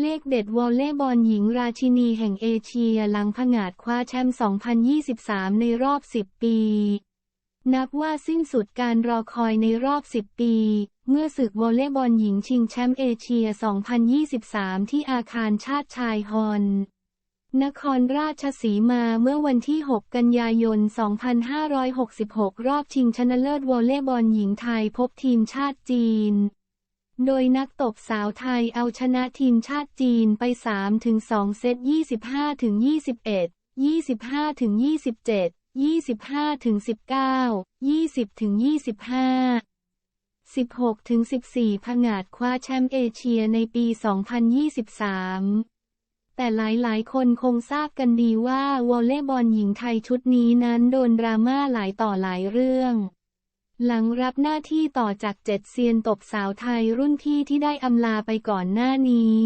เลขเด็ดวอลเลย์บอลหญิงราชินีแห่งเอเชียหลังผงาดคว้าแชมป์ 2023 ในรอบ 10 ปี นับว่าสิ้นสุดการรอคอยในรอบ 10 ปี เมื่อศึกวอลเลย์บอลหญิงชิงแชมป์เอเชีย 2023 ที่อาคารชาติชายฮอนนครราชสีมาเมื่อวันที่ 6 กันยายน 2566 รอบชิงชนะเลิศวอลเลย์บอลหญิงไทยพบทีมชาติจีน โดยนักตบสาวไทยเอาชนะทีมชาติจีนไป 3-2 เซต 25-21 25-27 25-19 20-25 16-14 ผงาดคว้าแชมป์เอเชียในปี 2023แต่หลายๆ คนคงทราบกันดีว่าวอลเลย์บอลหญิงไทยชุดนี้นั้นโดนดราม่าหลายต่อหลายเรื่อง หลังรับหน้าที่ต่อจากเจ็ดเซียนตบสาวไทยรุ่นพี่ที่ได้อำลาไปก่อนหน้านี้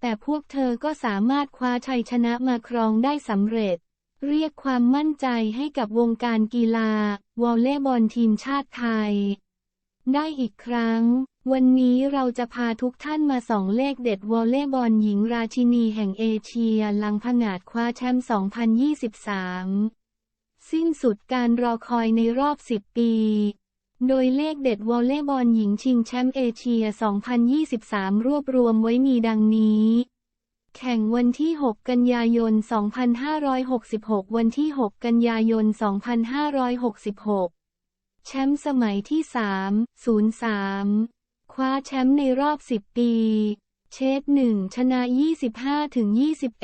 แต่พวกเธอก็สามารถคว้าชัยชนะมาครองได้สำเร็จ เรียกความมั่นใจให้กับวงการกีฬาวอลเลย์บอลทีมชาติไทย ได้อีกครั้ง วันนี้เราจะพาทุกท่านมาส่องเลขเด็ดวอลเลย์บอลหญิงราชินีแห่งเอเชียหลังผงาดคว้าแชมป์ 2023 สิ้นสุดการรอคอยในรอบ 10 ปี โดยเลขเด็ดวอลเลย์บอลหญิงชิงแชมป์เอเชีย 2023 รวบรวมไว้มีดังนี้ แข่งวันที่ 6 กันยายน 2566 วันที่ 6 กันยายน 2566 แชมป์สมัยที่ 3 03คว้าแชมป์ในรอบ 10 ปี เชต1ชนะ 25ถึง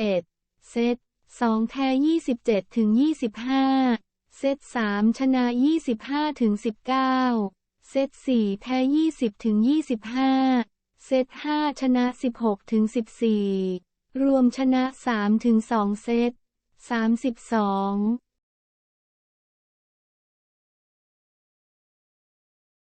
21 เซต 2 แพ้ 27 ถึง 25 เซต 3 ชนะ 25 ถึง 19 เซต 4 แพ้ 20 ถึง 25 เซต 5 ชนะ 16 ถึง 14 รวมชนะ 3 ถึง 2 เซต 32